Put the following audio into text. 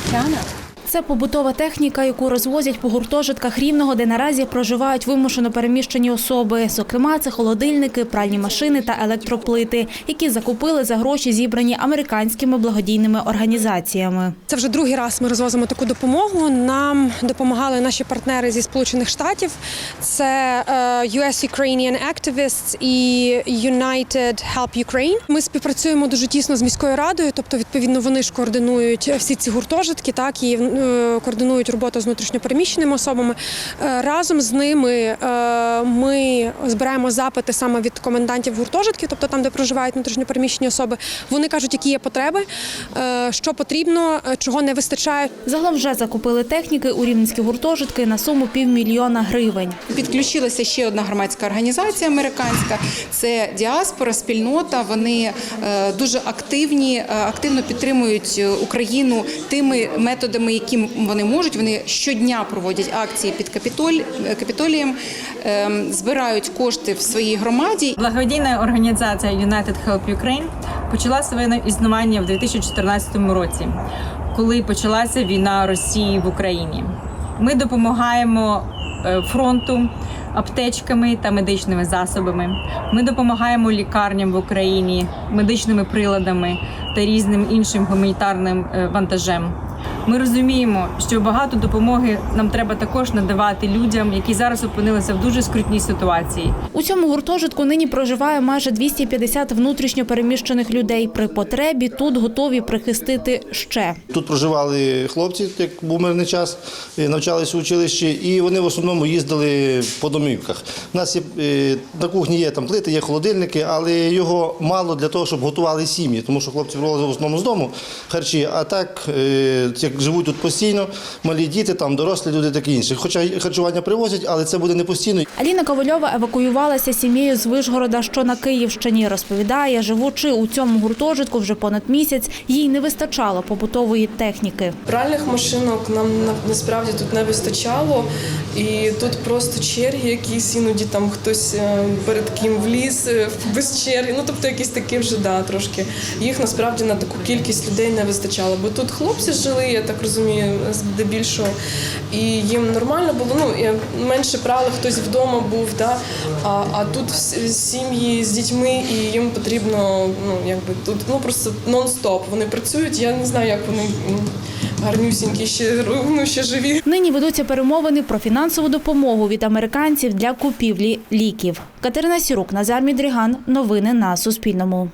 the channel. Це побутова техніка, яку розвозять по гуртожитках рівного, де наразі проживають вимушено переміщені особи. Зокрема, це холодильники, пральні машини та електроплити, які закупили за гроші, зібрані американськими благодійними організаціями. Це вже другий раз ми розвозимо таку допомогу. Нам допомагали наші партнери зі Сполучених Штатів. Це е, US Ukrainian Activists і United Help Ukraine. Ми співпрацюємо дуже тісно з міською радою, тобто, відповідно, вони ж координують всі ці гуртожитки, так і координують роботу з внутрішньопереміщеними особами. Е, Разом з ними е, ми збираємо запити саме від комендантів гуртожитків, тобто там, де проживають внутрішньопереміщені особи. Вони кажуть, які є потреби, е, що потрібно, е, чого не вистачає. Загалом вже закупили техніки у рівненські гуртожитки на суму півмільйона гривень. Підключилася ще одна громадська організація американська. Це діаспора, спільнота. Вони е, дуже активні, е, активно підтримують е, Україну тими методами, які вони можуть. Вони щодня проводять акції під Капітоль, е, Капітолієм, е, збирають кошти в своїй громаді. Благодійна організація United Help Ukraine почала своє існування в 2014 році, коли почалася війна Росії в Україні. Ми допомагаємо е, фронту аптечками та медичними засобами. Ми допомагаємо лікарням в Україні медичними приладами та різним іншим гуманітарним е, вантажем. Ми розуміємо, що багато допомоги нам треба також надавати людям, які зараз опинилися в дуже скрутній ситуації. У цьому гуртожитку нині проживає майже 250 внутрішньо переміщених людей. При потребі тут готові прихистити ще. Тут проживали хлопці, як був мирний час, навчалися в училищі, і вони в основному їздили по домівках. У нас є е, на кухні є там плити, є холодильники, але його мало для того, щоб готували сім'ї, тому що хлопці привозили в основному з дому харчі. А так, е, як живуть тут постійно, малі діти, там дорослі люди, таке інше. Хоча харчування привозять, але це буде не постійно. Аліна Ковальова евакуювалася сім'єю з Вишгорода, що на Київщині. Розповідає, живучи у цьому гуртожитку вже понад місяць, їй не вистачало побутової техніки. Пральних машинок нам насправді тут не вистачало, і тут просто черги якісь, іноді там хтось е, перед ким вліз е, без черги. Ну тобто якісь такі вже да, трошки. Їх насправді на таку кількість людей не вистачало. Бо тут хлопці жили, я так розумію, здебільшого, і їм нормально було. Ну менше прали, хтось вдома був, да? а, а тут сім'ї з дітьми, і їм потрібно ну якби тут ну просто нон-стоп. Вони працюють. Я не знаю, як вони гарнюсінькі ще ну, ще живі. Нині ведуться перемовини про фінансову допомогу від американців для купівлі ліків. Катерина Сірук, Назар Мідріган. Новини на Суспільному.